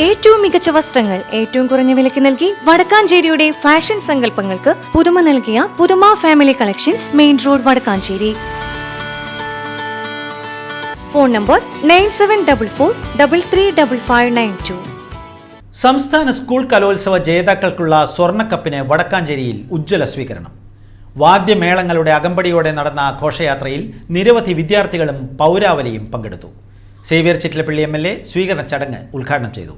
ഏറ്റവും മികച്ച വസ്ത്രങ്ങൾ ഏറ്റവും കുറഞ്ഞ വിലയ്ക്ക് നൽകി വടക്കാഞ്ചേരിയുടെ ഫാഷൻ സങ്കല്പങ്ങൾക്ക് പുതുമ നൽകിയ Puthuma family collections main road Vadakkancherry. Phone number nine seven double four double three double five nine two. സംസ്ഥാന സ്കൂൾ കലോത്സവ ജേതാക്കൾക്കുള്ള സ്വർണക്കപ്പിന് വടക്കാഞ്ചേരിയിൽ ഉജ്ജ്വല സ്വീകരണം. വാദ്യമേളങ്ങളുടെ അകമ്പടിയോടെ നടന്ന ഘോഷയാത്രയിൽ നിരവധി വിദ്യാർത്ഥികളും പൗരാവലിയും പങ്കെടുത്തു. Xavier Chittilappally M L A സ്വീകരണ ചടങ്ങ് ഉദ്ഘാടനം ചെയ്തു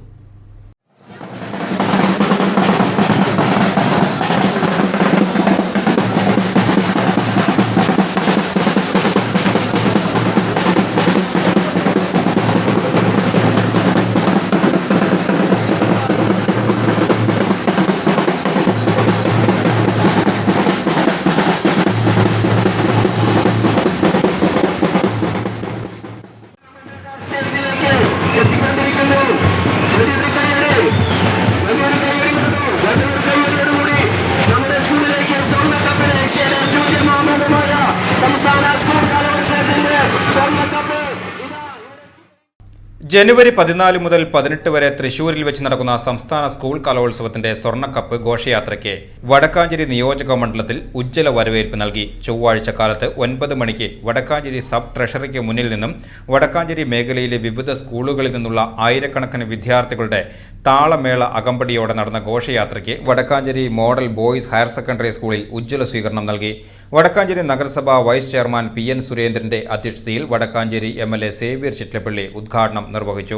ജനുവരി പതിനാല് മുതൽ പതിനെട്ട് വരെ തൃശൂരിൽ വെച്ച് നടക്കുന്ന സംസ്ഥാന സ്കൂൾ കലോത്സവത്തിന്റെ സ്വർണക്കപ്പ് ഘോഷയാത്രയ്ക്ക് വടക്കാഞ്ചേരി നിയോജക മണ്ഡലത്തിൽ ഉജ്ജ്വല വരവേൽപ്പ് നൽകി. ചൊവ്വാഴ്ച കാലത്ത് ഒൻപത് മണിക്ക് വടക്കാഞ്ചേരി സബ് ട്രഷറിക്ക് മുന്നിൽ നിന്നും വടക്കാഞ്ചേരി മേഖലയിലെ വിവിധ സ്കൂളുകളിൽ നിന്നുള്ള ആയിരക്കണക്കിന് വിദ്യാർത്ഥികളുടെ താളമേള അകമ്പടിയോടെ നടന്ന ഘോഷയാത്രയ്ക്ക് Vadakkancherry model boys higher secondary സ്കൂളിൽ ഉജ്ജ്വല സ്വീകരണം നൽകി. വടക്കാഞ്ചേരി നഗരസഭ വൈസ് ചെയർമാൻ പി എൻ സുരേന്ദ്രന്റെ അധ്യക്ഷതയിൽ Vadakkanchery M L A Xavier Chittilappilly ഉദ്ഘാടനം നിർവഹിച്ചു.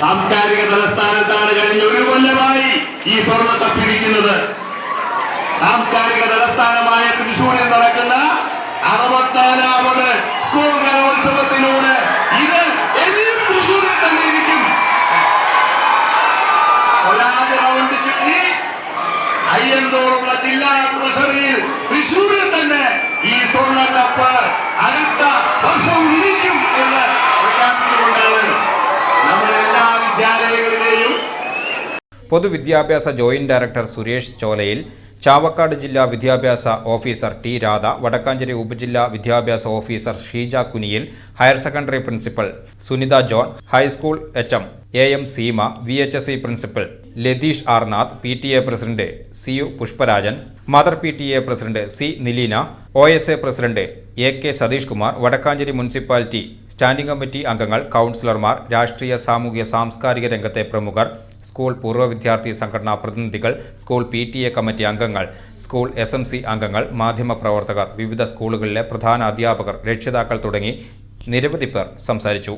സാംസ്കാരിക തലസ്ഥാനത്താണ് കഴിഞ്ഞ ഒരു കൊല്ലമായി ഈ സ്വർണ തപ്പിരിക്കുന്നത് സാംസ്കാരിക തലസ്ഥാനമായ തൃശൂരിൽ നടക്കുന്ന അറുപത്തിനാലാമത് സ്കൂൾ കലോത്സവത്തിലൂടെ ഇത് ഇനിയും തൃശൂരിൽ തന്നെ ഇരിക്കും സ്വരാജ് റൗണ്ട് ജില്ലാ തൃശൂരിൽ തന്നെ ഈ സ്വർണ കപ്പ് അടുത്ത വർഷവും ഇരിക്കും എന്ന് പ്രഖ്യാപിച്ചുകൊണ്ടാണ് നമ്മുടെ എല്ലാ വിദ്യാലയങ്ങളിലെയും പൊതുവിദ്യാഭ്യാസ ജോയിന്റ് ഡയറക്ടർ സുരേഷ് ചോലയിൽ ചാവക്കാട് ജില്ലാ വിദ്യാഭ്യാസ ഓഫീസർ ടി രാധ വടക്കാഞ്ചേരി ഉപജില്ലാ വിദ്യാഭ്യാസ officer Sheeja Kuniyil higher secondary principal Sunitha John high school H M A M Seema V H S E principal Latheesh Arnath P T A president C U Pushparajan mother P T A president C Nileena O S A president A K Satheesh Kumar Vadakkanchery municipality standing committee അംഗങ്ങൾ കൗൺസിലർമാർ രാഷ്ട്രീയ സാമൂഹ്യ സാംസ്കാരിക രംഗത്തെ പ്രമുഖർ school പൂർവ വിദ്യാർത്ഥി സംഘടനാ പ്രതിനിധികൾ school P T A committee അംഗങ്ങൾ സ്കൂൾ എസ് എം സി അംഗങ്ങൾ മാധ്യമപ്രവർത്തകർ വിവിധ സ്കൂളുകളിലെ പ്രധാന അധ്യാപകർ രക്ഷിതാക്കൾ തുടങ്ങി നിരവധി പേർ സംസാരിച്ചു.